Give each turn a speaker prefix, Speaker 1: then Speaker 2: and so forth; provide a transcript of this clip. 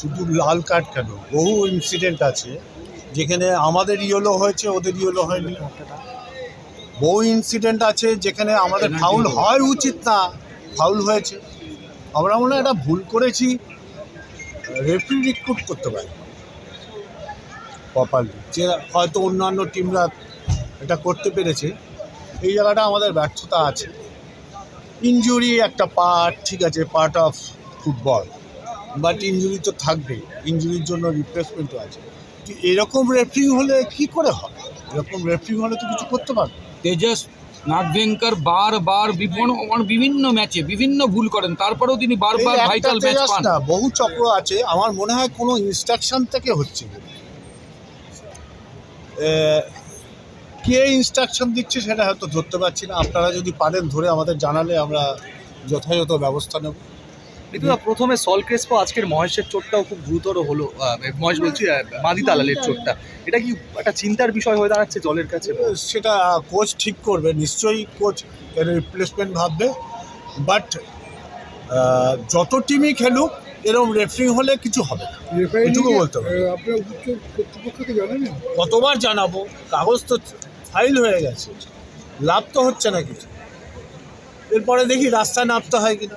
Speaker 1: শুধু লাল কার্ড কেন? বহু ইনসিডেন্ট আছে যেখানে আমাদের ইয়েলো হয়েছে ওদের ইয়েলো হয়নি। বহু ইনসিডেন্ট আছে যেখানে আমাদের ফাউল হয় উচিত না ফাউল হয়েছে। আমরা মনে হয় এটা ভুল করেছি। রেফারি রিক্রুট করতে পারি প্রপারলি যে হয়তো অন্যান্য টিমরা এটা করতে পেরেছে। এই জায়গাটা আমাদের ব্যর্থতা আছে। ইনজুরি একটা পার্ট ঠিক আছে part of football but injury তো থাকবেই ইনজুরির জন্য রিপ্লেসমেন্টও আছে। তো এরকম রেফারিং হলে কি করে হবে এরকম রেফারিং হলে তো কিছু করতে পারবে।
Speaker 2: তেজস নাথভেঙ্কর বারবার বিভিন্ন বিভিন্ন ম্যাচে বিভিন্ন ভুল করেন তারপরেও তিনি বারবার ভাইটাল ম্যাচ পান।
Speaker 1: না বহু চক্র আছে আমার মনে হয় কোনো ইনস্ট্রাকশন থেকে হচ্ছে কে ইনস্ট্রাকশন দিচ্ছে সেটা হয়তো ধরতে পারছি না আপনারা যদি পারেন ধরে আমাদের জানালে আমরা যথাযথ ব্যবস্থা নেব।
Speaker 3: ঋতুদা প্রথমে সল ক্রেসপো আজকের মহেশের চোটটাও খুব গুরুতর হলো মহেশ বলছি মাদি দালালের চোটটা। এটা কি একটা চিন্তার বিষয় হয়ে দাঁড়াচ্ছে জলের কাছে?
Speaker 1: সেটা কোচ ঠিক করবে নিশ্চয়ই কোচ এর রিপ্লেসমেন্ট ভাববে। বাট যত টিমই খেলুক এরকম রেফারিং হলে কিছু হবে না। এটুকু বলতে হবে। কতবার জানাব? কাগজ তো ফাইল হয়ে গেছে। লাভ তো হচ্ছে না কিছু। এরপরে দেখি রাস্তায় নামতে হয় কিনা।